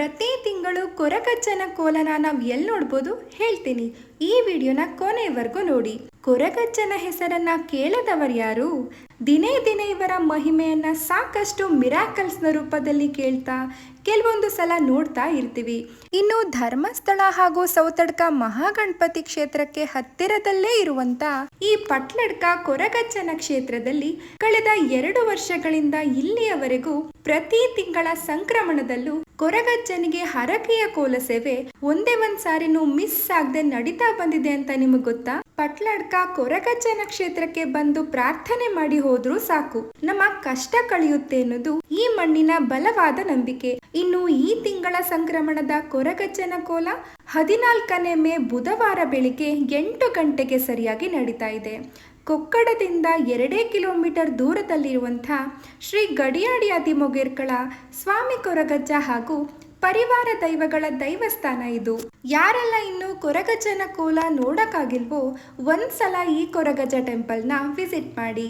ಪ್ರತಿ ತಿಂಗಳು ಕೊರಗಜ್ಜನ ಕೋಲನ ನಾವು ಎಲ್ಲಿ ನೋಡ್ಬೋದು ಹೇಳ್ತೀನಿ. ಈ ವಿಡಿಯೋನ ಕೊನೆವರೆಗೂ ನೋಡಿ. ಕೊರಗಜ್ಜನ ಹೆಸರನ್ನ ಕೇಳದವರು ಯಾರು ದಿನೇ ದಿನೇ ಇವರ ಮಹಿಮೆಯನ್ನು ಸಾಕಷ್ಟು ಮಿರಾಕಲ್ಸ್ನ ರೂಪದಲ್ಲಿ ಕೇಳ್ತಾ ಕೆಲವೊಂದು ಸಲ ನೋಡ್ತಾ ಇರ್ತೀವಿ. ಇನ್ನು ಧರ್ಮಸ್ಥಳ ಹಾಗೂ ಸೌತಡ್ಕ ಮಹಾಗಣಪತಿ ಕ್ಷೇತ್ರಕ್ಕೆ ಹತ್ತಿರದಲ್ಲೇ ಇರುವಂತ ಈ ಪಟ್ಲಡ್ಕ ಕೊರಗಜ್ಜನ ಕ್ಷೇತ್ರದಲ್ಲಿ ಕಳೆದ ಎರಡು ವರ್ಷಗಳಿಂದ ಇಲ್ಲಿಯವರೆಗೂ ಪ್ರತಿ ತಿಂಗಳ ಸಂಕ್ರಮಣದಲ್ಲೂ ಕೊರಗಜ್ಜನಿಗೆ ಹರಕೆಯ ಕೋಲ ಸೇವೆ ಒಂದೇ ಒಂದ್ ಸಾರಿನೂ ಮಿಸ್ ಆಗದೆ ನಡೀತಾ ಬಂದಿದೆ ಅಂತ ನಿಮಗೆ ಗೊತ್ತಾ? ಪಟ್ಲಡ್ಕ ಕೊರಗಜ್ಜನ ಕ್ಷೇತ್ರಕ್ಕೆ ಬಂದು ಪ್ರಾರ್ಥನೆ ಮಾಡಿ ಹೋದ್ರೂ ಸಾಕು. ನಮ್ಮ ಕಷ್ಟ ಕಳೆಯುತ್ತೆ ಅನ್ನೋದು ಈ ಮಣ್ಣಿನ ಬಲವಾದ ನಂಬಿಕೆ. ಇನ್ನು ಈ ತಿಂಗಳ ಸಂಕ್ರಮಣದ ಕೊರಗಜ್ಜನ ಕೋಲ ಹದಿನಾಲ್ಕನೇ ಮೇ ಬುಧವಾರ ಬೆಳಿಗ್ಗೆ ಎಂಟು ಗಂಟೆಗೆ ಸರಿಯಾಗಿ ನಡೀತಾ ಇದೆ. ಕೊಕ್ಕಡದಿಂದ ಎರಡೇ ಕಿಲೋಮೀಟರ್ ದೂರದಲ್ಲಿರುವಂಥ ಶ್ರೀ ಗಡಿಯಾಡಿ ಅದಿಮೊಗೇರ್ಕಳ ಸ್ವಾಮಿ ಕೊರಗಜ್ಜ ಹಾಗೂ ಪರಿವಾರ ದೈವಗಳ ದೈವಸ್ಥಾನ ಇದು. ಯಾರೆಲ್ಲ ಇನ್ನು ಕೊರಗಜ್ಜನ ಕೋಲ ನೋಡಕ್ಕಾಗಿಲ್ವೋ ಒಂದ್ಸಲ ಈ ಕೊರಗಜ್ಜ ಟೆಂಪಲ್ನ ವಿಸಿಟ್ ಮಾಡಿ.